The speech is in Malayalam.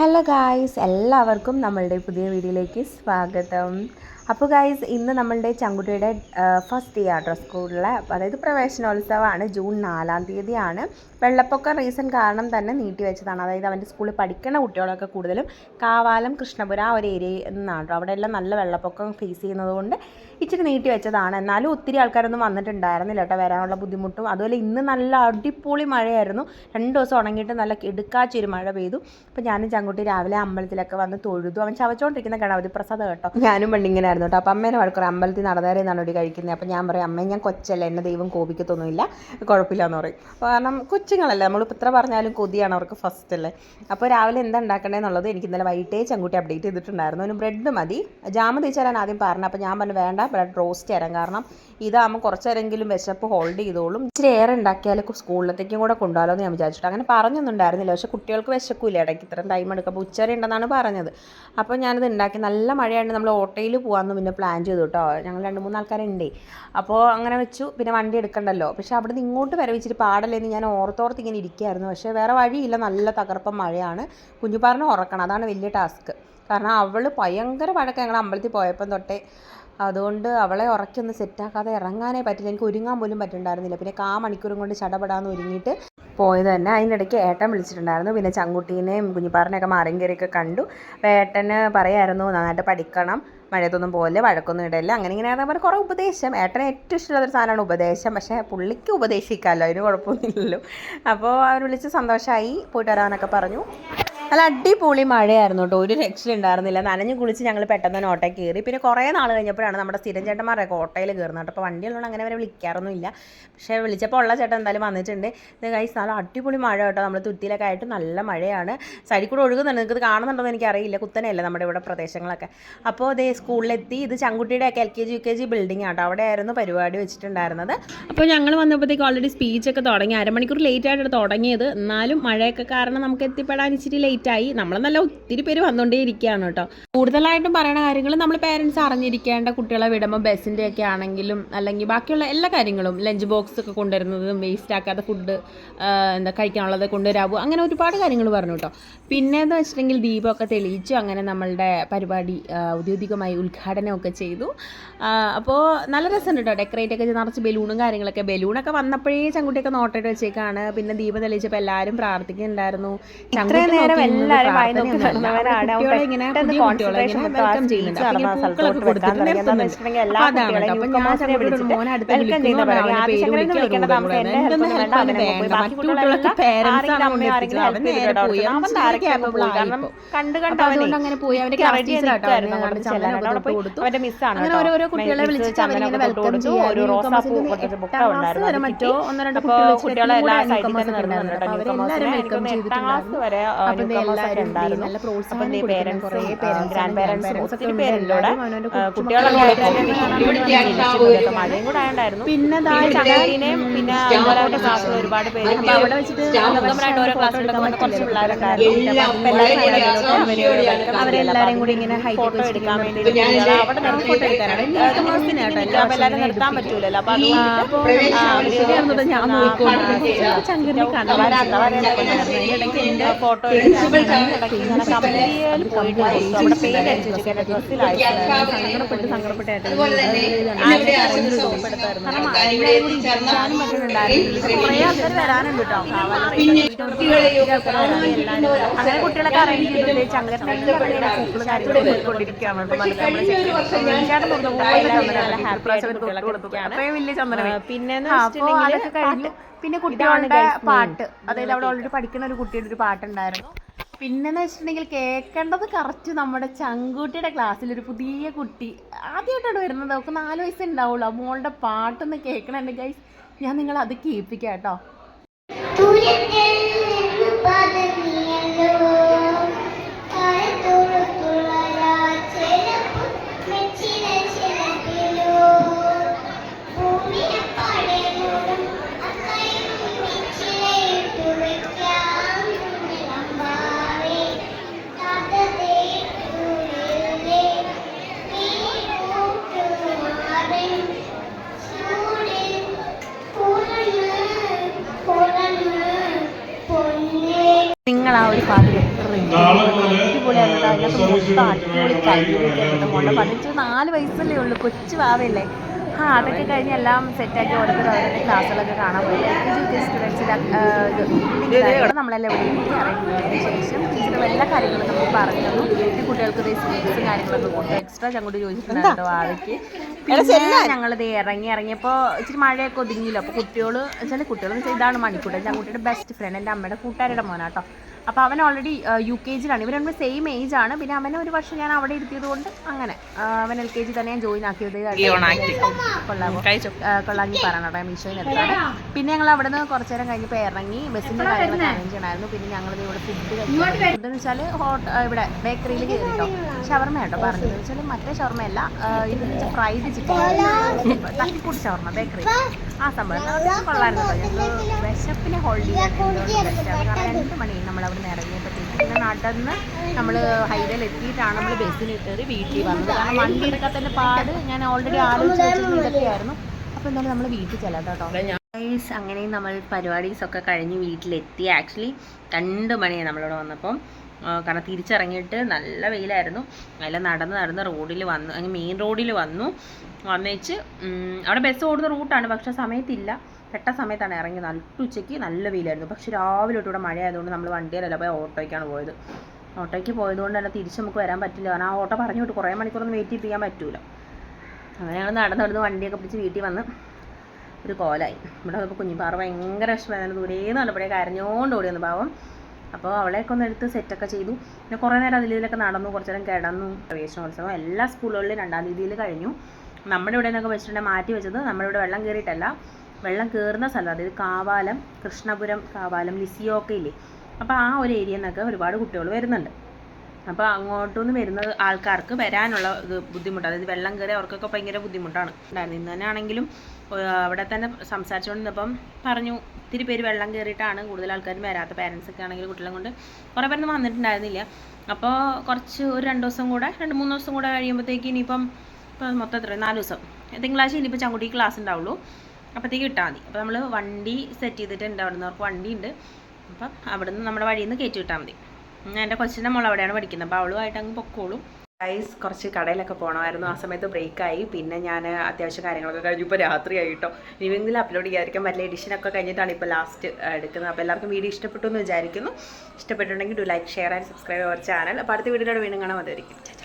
ഹലോ ഗായ്സ് എല്ലാവർക്കും നമ്മളുടെ പുതിയ വീഡിയോയിലേക്ക് സ്വാഗതം. അപ്പോൾ ഗൈസ് ഇന്ന് നമ്മളുടെ ചങ്കുട്ടിയുടെ ഫസ്റ്റ് ഇയർ ഡ്രസ് സ്കൂളിലെ അതായത് പ്രവേശനോത്സവമാണ് ജൂൺ നാലാം തീയതിയാണ്. വെള്ളപ്പൊക്കം റീസൺ കാരണം തന്നെ നീട്ടി വെച്ചതാണ്. അതായത് അവന്റെ സ്കൂളിൽ പഠിക്കുന്ന കുട്ടികളൊക്കെ കൂടുതലും കാവാലം കൃഷ്ണപുര ആ ഒരു ഏരിയയിൽ നിന്നാണ്. അവിടെ എല്ലാം നല്ല വെള്ളപ്പൊക്കം ഫേസ് ചെയ്യുന്നതുകൊണ്ട് ഇച്ചിരി നീട്ടി വെച്ചതാണ്. എന്നാലും ഒത്തിരി ആൾക്കാരൊന്നും വന്നിട്ടുണ്ടായിരുന്നില്ല കേട്ടോ വരാനുള്ള ബുദ്ധിമുട്ടും. അതുപോലെ ഇന്ന് നല്ല അടിപൊളി മഴയായിരുന്നു. രണ്ട് ദിവസം ഉണങ്ങിയിട്ട് നല്ല എടുക്കാച്ചൊരു മഴ പെയ്തു. അപ്പോൾ ഞാനും ചങ്കുട്ടി രാവിലെ അമ്പലത്തിലൊക്കെ വന്ന് തൊഴുതു. അവൻ ചവച്ചുകൊണ്ടിരിക്കുന്ന ഗണപതി പ്രസാദം കേട്ടോ. ഞാനും പണ്ടിങ്ങനായിരുന്നു കേട്ടോ. അപ്പം അമ്മേനെ വഴക്കുറ അമ്പലത്തിൽ നടന്നേരെ എന്നാണ് ഇവിടെ കഴിക്കുന്നത്? അപ്പം ഞാൻ പറയും അമ്മേ ഞാൻ കൊച്ചല്ല എന്നെ ദൈവം കോപിക്കത്തൊന്നുമില്ല കുഴപ്പമില്ല എന്ന് പറയും കാരണം കൊച്ചുങ്ങളല്ലേ നമ്മളിപ്പോൾ ഇത്ര പറഞ്ഞാലും കൊതിയാണ് അവർക്ക് ഫസ്റ്റ് അല്ലേ അപ്പോൾ രാവിലെ എന്താ ഉണ്ടാക്കണേന്നുള്ളത് എനിക്ക് ഇന്നലെ വൈകിട്ടേ ചങ്കുട്ടി അപ്ഡേറ്റ് ചെയ്തിട്ടുണ്ടായിരുന്നു. ഒരു ബ്രെഡ് മതി. ജാമ തേച്ച് ആദ്യം പറഞ്ഞു അപ്പോൾ ഞാൻ പറഞ്ഞു വേണ്ട ബ്രെഡ് റോസ്റ്റ് തരാം. കാരണം ഇതാകുമ്പോൾ കുറച്ചേരെങ്കിലും വിശപ്പ് ഹോൾഡ് ചെയ്തോളും. ഇച്ചിരി ഏറെ ഉണ്ടാക്കിയാൽ സ്കൂളിലത്തേക്കും കൂടെ കൊണ്ടുപോകാലോ എന്ന് ഞാൻ വിചാരിച്ചിട്ട് അങ്ങനെ പറഞ്ഞൊന്നും ഉണ്ടായിരുന്നില്ല. പക്ഷേ കുട്ടികൾക്ക് വിശക്കൂല ഇടയ്ക്ക് ഇത്രയും ടൈം എടുക്കും. അപ്പോൾ ഉച്ചവരെ ഉണ്ടെന്നാണ് പറഞ്ഞത്. അപ്പോൾ ഞാനിത് ഉണ്ടാക്കി. നല്ല മഴയായിട്ട് നമ്മൾ ഓട്ടോയിൽ പോകാമെന്ന് പിന്നെ പ്ലാൻ ചെയ്തു കേട്ടോ ഞങ്ങൾ രണ്ട് മൂന്ന് ആൾക്കാരുണ്ടേ. അപ്പോൾ അങ്ങനെ വെച്ചു. പിന്നെ വണ്ടി എടുക്കണ്ടല്ലോ. പക്ഷേ അവിടെ നിന്ന് ഇങ്ങോട്ട് വരവിച്ചിട്ട് പാടല്ലേന്ന് ഞാൻ ഓർത്തോർത്ത് ഇങ്ങനെ ഇരിക്കുകയായിരുന്നു പക്ഷേ വേറെ വഴിയില്ല. നല്ല തകർപ്പം മഴയാണ്. കുഞ്ഞുപാറിനെ ഉറക്കണം. അതാണ് വലിയ ടാസ്ക് കാരണം അവൾ ഭയങ്കര വഴക്കം ഞങ്ങൾ അമ്പലത്തിൽ പോയപ്പം തൊട്ടേ. അതുകൊണ്ട് അവളെ ഉറക്കൊന്ന് സെറ്റാക്കാതെ ഇറങ്ങാനേ പറ്റില്ല. എനിക്ക് ഒരുങ്ങാൻ പോലും പറ്റുന്നുണ്ടായിരുന്നില്ല പിന്നെ കാ മണിക്കൂറും കൊണ്ട് ചടപടാന്ന് ഒരുങ്ങിയിട്ട് പോയത് തന്നെ. അതിനിടയ്ക്ക് ഏട്ടൻ വിളിച്ചിട്ടുണ്ടായിരുന്നു. പിന്നെ ചങ്കുട്ടീനെയും കുഞ്ഞിപ്പാറിനെയൊക്കെ മാറിയും കയറിയൊക്കെ കണ്ടു. ഏട്ടന് പറയായിരുന്നു നന്നായിട്ട് പഠിക്കണം. മഴയത്തൊന്നും പോലെ വഴക്കൊന്നും ഇടയില്ല അങ്ങനെ ഇങ്ങനെ പറഞ്ഞാൽ കുറേ ഉപദേശം. ഏട്ടന് ഏറ്റവും ഇഷ്ടമുള്ളൊരു സാധനമാണ് ഉപദേശം. പക്ഷേ പുള്ളിക്ക് ഉപദേശിക്കാമല്ലോ അതിന് കുഴപ്പമൊന്നുമില്ലല്ലോ. അപ്പോൾ അവർ വിളിച്ച് സന്തോഷമായി പോയിട്ട് വരാനൊക്കെ പറഞ്ഞു. നല്ല അടിപൊളി മഴയായിരുന്നു കേട്ടോ. ഒരു രക്ഷ ഉണ്ടായിരുന്നില്ല. നനഞ്ഞു കുളിച്ച് ഞങ്ങൾ പെട്ടെന്ന് തന്നെ ഓട്ടോ കയറി. പിന്നെ കുറേ നാൾ കഴിഞ്ഞപ്പോഴാണ് നമ്മുടെ സ്ഥിരം ചേട്ടന്മാരെ ഓട്ടോയിൽ കയറുന്നത് കേട്ടോ. അപ്പോൾ വണ്ടിയുള്ളതുകൊണ്ട് അങ്ങനെ വരെ വിളിക്കാറൊന്നുമില്ല. പക്ഷേ വിളിച്ചപ്പോൾ ഉള്ള ചേട്ടൻ എന്തായാലും വന്നിട്ടുണ്ട്. ഇത് കൈസ് നല്ല അടിപൊളി മഴ കേട്ടോ. നമ്മൾ തുരുത്തിയിലൊക്കെ ആയിട്ട് നല്ല മഴയാണ്. സൈഡിൽ കൂടെ ഒഴുകുന്നുണ്ട്. നിങ്ങൾക്ക് ഇത് കാണുന്നുണ്ടോ എന്ന് എനിക്കറിയില്ല. കുത്തനെയല്ലേ നമ്മുടെ ഇവിടെ പ്രദേശങ്ങളൊക്കെ. അപ്പോൾ അതേ സ്കൂളിലെത്തി. ഇത് ചങ്കുട്ടിയുടെയൊക്കെ L K G U K G building ആട്ടോ. അവിടെയായിരുന്നു പരിപാടി വെച്ചിട്ടുണ്ടായിരുന്നത്. അപ്പോൾ ഞങ്ങൾ വന്നപ്പോഴത്തേക്ക് ഓൾറെഡി സ്പീച്ചൊക്കെ തുടങ്ങി. അരമണിക്കൂർ ലേറ്റ് ആയിട്ടാണ് തുടങ്ങിയത്. എന്നാലും മഴയൊക്കെ കാരണം നമുക്ക് എത്തിപ്പെടാൻ ഇച്ചിരി ലേറ്റ് ആയി നമ്മൾ നല്ല ഒത്തിരി പേര് വന്നുകൊണ്ടേ ഇരിക്കുകയാണ് കേട്ടോ. കൂടുതലായിട്ടും പറയുന്ന കാര്യങ്ങൾ നമ്മൾ പേരൻസ് അറിഞ്ഞിരിക്കേണ്ട കുട്ടികളെ വിടുമ്പോൾ ബസ്സിന്റെ ഒക്കെ ആണെങ്കിലും അല്ലെങ്കിൽ ബാക്കിയുള്ള എല്ലാ കാര്യങ്ങളും ലഞ്ച് ബോക്സ് ഒക്കെ കൊണ്ടുവരുന്നതും വേസ്റ്റ് ആക്കാതെ ഫുഡ് എന്താ കഴിക്കാനുള്ളത് കൊണ്ടുവരാവൂ അങ്ങനെ ഒരുപാട് കാര്യങ്ങൾ പറഞ്ഞു കേട്ടോ. പിന്നെ എന്ന് വെച്ചിട്ടുണ്ടെങ്കിൽ ദീപമൊക്കെ തെളിയിച്ചു അങ്ങനെ നമ്മളുടെ പരിപാടി ഔദ്യോഗികമായി ഉദ്ഘാടനമൊക്കെ ചെയ്തു. അപ്പോൾ നല്ല രസമുണ്ട് കേട്ടോ ഡെക്കറേറ്റ് ഒക്കെ നിറച്ച് ബലൂണും കാര്യങ്ങളൊക്കെ. ബലൂണൊക്കെ വന്നപ്പോഴേ ചങ്കുട്ടിയൊക്കെ നോട്ടിട്ട് വെച്ചേക്കാണ്. പിന്നെ ദീപം തെളിയിച്ചപ്പോൾ എല്ലാവരും പ്രാർത്ഥിക്കുന്നുണ്ടായിരുന്നു. ചങ്കുട്ടി നോക്കി വായി നോക്കി കുട്ടികളെ പെട്ടെന്ന് കോൺസെൻട്രേഷൻ ഹെൽപ്പ് ഒന്നും വേണ്ട. എത്തിച്ചത് അവൻ നേരെ പോയി. അവൻ. കണ്ട് കണ്ട് അതുകൊണ്ട് അങ്ങനെ പോയി. അവനെ അങ്ങോട്ട് ചന്ദനമൊക്കെ ചെല്ലാൻ അവിടെ പോയി കൊടുത്തു. അവന്റെ മിസ്സാണ് അങ്ങനെ ഓരോരോ കുട്ടികളെ വിളിച്ചിട്ട് അവരിങ്ങനെ വെൽക്കം ചെയ്യാൻ ഒരു റോസാപ്പൂ കൊടുത്തിട്ട് ബുക്ക ഉണ്ടായിരുന്നു വരെ മറ്റോ ഒന്നോ രണ്ടോ അപ്പോൾ കുട്ടികളെ കുട്ടികളെ എല്ലാ എല്ലാ സൈഡിൽ തന്നെ എട്ടാം ക്ലാസ് വരെ എല്ലാവരും ഉണ്ടായിരുന്നു അപ്പം ഗ്രാൻഡ് പേരൻസും ഒത്തിരി പേരുണ്ട് ഇവിടെ കുട്ടികളൊക്കെ മഴയും കൂടെ പിന്നെ ചങ്ങാതിനെയും പിന്നെ അതുപോലെ അവരുടെ ക്ലാസ്സിൽ ഒരുപാട് പേര് അപ്പോൾ അവിടെ വെച്ചിട്ട് സ്വന്തമായിട്ട് ഓരോ കുറച്ച് അവരെല്ലാവരും കൂടി ഇങ്ങനെ ഫോട്ടോ എടുക്കാൻ വേണ്ടി അവിടെ നിർത്തി ഫോട്ടോ എടുക്കാനാണ് അപ്പോൾ എല്ലാവരും നിർത്താൻ പറ്റൂലല്ലോ അപ്പോൾ അതുകൊണ്ട് ഞാൻ നോക്കിക്കൊണ്ട് ചങ്കറിനെ കണ്ടു ഫോട്ടോ കമ്പനിയിൽ പോയിട്ട് അവിടെ പെയിന്റ് അടിച്ചു വെച്ചിട്ട് ഡ്രസ്സിലായിട്ട് സങ്കടപ്പെട്ട് സങ്കടപ്പെട്ടായിട്ട് കുറേ ആൾക്കാർ വരാനുണ്ട് കേട്ടോ. അങ്ങനെ കുട്ടികളൊക്കെ അറേഞ്ച് ചെയ്തിട്ട് അതൊക്കെ കഴിഞ്ഞു പിന്നെ കുട്ടികളുടെ പാട്ട് അതായത് അവിടെ ഓൾറെഡി പഠിക്കുന്ന ഒരു കുട്ടിയുടെ ഒരു പാട്ടുണ്ടായിരുന്നു പിന്നെന്ന് വെച്ചിട്ടുണ്ടെങ്കിൽ കേൾക്കേണ്ടത് കറക്റ്റ് നമ്മുടെ ചങ്കൂട്ടിയുടെ ക്ലാസ്സിൽ ഒരു പുതിയ കുട്ടി. ആദ്യമായിട്ടാണ് വരുന്നത്. അവൾക്ക് നാല് വയസ്സേ ഉണ്ടാവുള്ളൂ. മോളുടെ പാട്ടൊന്ന് കേൾക്കണുണ്ട് ഗൈസ് ഞാൻ നിങ്ങൾ അത് കേൾപ്പിക്കാം കേട്ടോ. നാളെ ഒരു പാട്ട് അതിനകത്ത് മൊത്തം അടിപൊളി പതിനഞ്ച് നാല് വയസ്സല്ലേ ഉള്ളൂ. കൊച്ചു വാവല്ലേ ആ അതൊക്കെ കഴിഞ്ഞ് എല്ലാം സെറ്റാക്കി ഓരോരുത്തർ ഓരോരുടെ ക്ലാസ്സുകളൊക്കെ കാണാൻ പോയി. എൽ കെ ജി സ്റ്റുഡൻസിന്റെ നമ്മളെല്ലാം ഇവിടെ കൂടി ഇറങ്ങിയതിന് ശേഷം ടീച്ചർ എല്ലാ കാര്യങ്ങളും നമുക്ക് പറഞ്ഞു തന്നു. പിന്നെ കുട്ടികൾക്ക് സ്പീക്സും കാര്യങ്ങളൊക്കെ കൊടുത്തു. എക്സ്ട്രാ ചങ്ങോട്ട് ചോദിച്ചിട്ടുണ്ട് വാവയ്ക്ക്. പിന്നെ ഞങ്ങളിത് ഇറങ്ങി ഇറങ്ങിയപ്പോൾ ഇച്ചിരി മഴയൊക്കെ ഒതുങ്ങിയില്ല. അപ്പോൾ കുട്ടികൾ വെച്ചാൽ കുട്ടികൾ ഇതാണ് മണിക്കൂട്ടൻ. ഞാൻ കുട്ടിയുടെ ബെസ്റ്റ് ഫ്രണ്ട് എന്റെ അമ്മയുടെ കൂട്ടുകാരുടെ മോനാട്ടോ. അപ്പോൾ അവൻ ഓൾറെഡി യു കെ ജിയിലാണ്. ഇവർ രണ്ടും സെയിം ഏജ് ആണ്. പിന്നെ അവനെ ഒരു വർഷം ഞാൻ അവിടെ ഇരുത്തിയത് കൊണ്ട് അങ്ങനെ അവൻ എൽ കെ ജി തന്നെ ഞാൻ ജോയിൻ ആക്കിയത്. കൊള്ളാമോ കൊള്ളാമെങ്കിൽ പറയണം കേട്ടോ. മീഷോയിൽ എത്താണ് പിന്നെ ഞങ്ങൾ അവിടെ നിന്ന് കുറച്ചു നേരം കഴിഞ്ഞപ്പോൾ ഇറങ്ങി. ബസ്സിന്റെ കാര്യങ്ങൾ അറേഞ്ച് ചെയ്യണമായിരുന്നു. പിന്നെ ഞങ്ങൾ ഇവിടെ ഫുഡ് ഫുഡ് എന്ന് വെച്ചാൽ ഹോട്ട ഇവിടെ ബേക്കറിയിൽ കയറിട്ടോ ഷവർമ കേട്ടോ പറഞ്ഞത്. വെച്ചാൽ മറ്റേ ഷവർമയല്ല അല്ല ഇത് ഫ്രൈഡ് ചിക്കൻ തട്ടിക്കൂട്ട് ഷവർമ ബേക്കറി ആ സംഭവം കൊള്ളായിരുന്നു കേട്ടോ. ഞങ്ങൾക്ക് വിശപ്പിനെ ഹോൾഡ് ചെയ്യാൻ കാരണം രണ്ട് മണി നമ്മൾ അവിടെ നിന്ന് ഇറങ്ങിയപ്പോഴത്തേക്കും. പിന്നെ നടന്ന് നമ്മൾ ഹൈവേയിൽ എത്തിയിട്ടാണ് നമ്മൾ ബസ്സിന് കയറി വീട്ടിൽ വന്നത്. കാരണം വണ്ടി എടുക്കാത്തതിന്റെ പാട് ഞാൻ ഓൾറെഡി ആലോചിച്ച് വെച്ചത് ഇതൊക്കെയായിരുന്നു അപ്പോൾ എന്തായാലും നമ്മൾ വീട്ടിൽ ചെല്ലാം കേട്ടോ. ഗൈസ് അങ്ങനെ നമ്മൾ പരിപാടീസൊക്കെ കഴിഞ്ഞ് വീട്ടിലെത്തി. ആക്ച്വലി രണ്ട് മണിയാണ് നമ്മളിവിടെ വന്നപ്പം. കാരണം തിരിച്ചിറങ്ങിയിട്ട് നല്ല വെയിലായിരുന്നു. അതിൽ നടന്ന് നടന്ന് റോഡിൽ വന്നു അങ്ങനെ മെയിൻ റോഡിൽ വന്നു. വന്നേച്ച് അവിടെ ബസ് ഓടുന്ന റൂട്ടാണ് പക്ഷേ സമയത്തില്ല. പെട്ട സമയത്താണ് ഇറങ്ങിയത്. നല്ല ഉച്ചയ്ക്ക് നല്ല വെയിലായിരുന്നു. പക്ഷേ രാവിലെ തൊട്ട് ഇവിടെ മഴയായതുകൊണ്ട് നമ്മൾ വണ്ടിയിലല്ല പോയി ഓട്ടോയ്ക്കാണ് പോയത്. ഓട്ടോയ്ക്ക് പോയതുകൊണ്ട് തന്നെ തിരിച്ച് നമുക്ക് വരാൻ പറ്റില്ല. കാരണം ആ ഓട്ടോ പറഞ്ഞു വിട്ട്. കുറേ മണിക്കൂറൊന്നും വെയിറ്റ് ചെയ്യാൻ പറ്റൂല. അങ്ങനെ ഞങ്ങൾ നടന്ന് നടന്ന് വണ്ടിയൊക്കെ പിടിച്ച് വീട്ടിൽ വന്ന് ഒരു കോലായി. ഇവിടെ വന്നപ്പോൾ കുഞ്ഞിപ്പാറ ഭയങ്കര വിഷമമായിരുന്നു. ദൂരേന്ന് കണ്ടപ്പോഴേ അരഞ്ഞോണ്ട് ഓടി വന്നു. പാവം. അപ്പോൾ അവളെയൊക്കെ ഒന്ന് എടുത്ത് സെറ്റൊക്കെ ചെയ്തു. പിന്നെ കുറേ നേരം അതിലൊക്കെ നടന്നു. കുറച്ച് നേരം കിടന്നു. പ്രവേശനോത്സവം എല്ലാ സ്കൂളുകളിലും രണ്ടാം തീയതിയിൽ കഴിഞ്ഞു. നമ്മുടെ ഇവിടെ നിന്നൊക്കെ വെച്ചിട്ടുണ്ടെങ്കിൽ മാറ്റി വെച്ചത് നമ്മുടെ ഇവിടെ വെള്ളം കയറിയിട്ടല്ല. വെള്ളം കയറുന്ന സ്ഥലം അതായത് കാവാലം കൃഷ്ണപുരം കാവാലം ലിസിയോ ഇല്ലേ? അപ്പോൾ ആ ഒരു ഏരിയയിൽ നിന്നൊക്കെ ഒരുപാട് കുട്ടികൾ വരുന്നുണ്ട്. അപ്പോൾ അങ്ങോട്ടൊന്നും വരുന്ന ആൾക്കാർക്ക് വരാനുള്ള ഇത് ബുദ്ധിമുട്ട്. അതായത് വെള്ളം കയറി അവർക്കൊക്കെ ഭയങ്കര ബുദ്ധിമുട്ടാണ്. ഉണ്ടായിരുന്നു. ഇന്ന് തന്നെ ആണെങ്കിലും അവിടെ തന്നെ സംസാരിച്ചുകൊണ്ടിരുന്നപ്പം പറഞ്ഞു ഒത്തിരി പേര് വെള്ളം കയറിയിട്ടാണ് കൂടുതൽ ആൾക്കാരും വരാത്ത. പാരൻസ് ഒക്കെ ആണെങ്കിൽ കുട്ടികളെ കൊണ്ട് കുറേ പേരൊന്നും വന്നിട്ടുണ്ടായിരുന്നില്ല. അപ്പോൾ കുറച്ച് ഒരു രണ്ട് ദിവസം കൂടെ രണ്ട് മൂന്ന് ദിവസം കൂടെ കഴിയുമ്പോഴത്തേക്ക് ഇനിയിപ്പം ഇപ്പം മൊത്തം എത്ര നാല് ദിവസം. തിങ്കളാഴ്ച ഇനിയിപ്പോൾ ചങ്കുട്ടി ക്ലാസ് ഉണ്ടാവുള്ളൂ. അപ്പോഴത്തേക്ക് ഇട്ടാൽ മതി. അപ്പോൾ നമ്മൾ വണ്ടി സെറ്റ് ചെയ്തിട്ടുണ്ട്. അവിടെ നിന്ന് അവർക്ക് വണ്ടി ഉണ്ട് അപ്പം അവിടെ നിന്ന് നമ്മുടെ വഴിയിൽ നിന്ന് കയറ്റി വിട്ടാൽ മതി. എന്റെ കൊച്ചിന്റെ മോൾ അവിടെയാണ് പഠിക്കുന്നത്. അപ്പോൾ അവളുമായിട്ട് അങ്ങ് പൊക്കോളും. ഗൈസ് കുറച്ച് കടയിലൊക്കെ പോകണമായിരുന്നു ആ സമയത്ത് ബ്രേക്കായി. പിന്നെ ഞാൻ അത്യാവശ്യം കാര്യങ്ങളൊക്കെ കഴിഞ്ഞു. ഇപ്പോൾ രാത്രിയായി കേട്ടോ ഇനിയെങ്കിലും അപ്ലോഡ് ചെയ്യാതിരിക്കാൻ പറ്റില്ല. എഡിഷനൊക്കെ കഴിഞ്ഞിട്ടാണ് ഇപ്പോൾ ലാസ്റ്റ് എടുക്കുന്നത്. അപ്പോൾ എല്ലാവർക്കും വീഡിയോ ഇഷ്ടപ്പെട്ടു എന്ന് വിചാരിക്കുന്നു. ഇഷ്ടപ്പെട്ടിട്ടുണ്ടെങ്കിൽ do like share and subscribe our channel അപ്പോൾ അടുത്ത വീഡിയോയുടെ വീണ്ടും കാണാൻ മതിയായിരിക്കും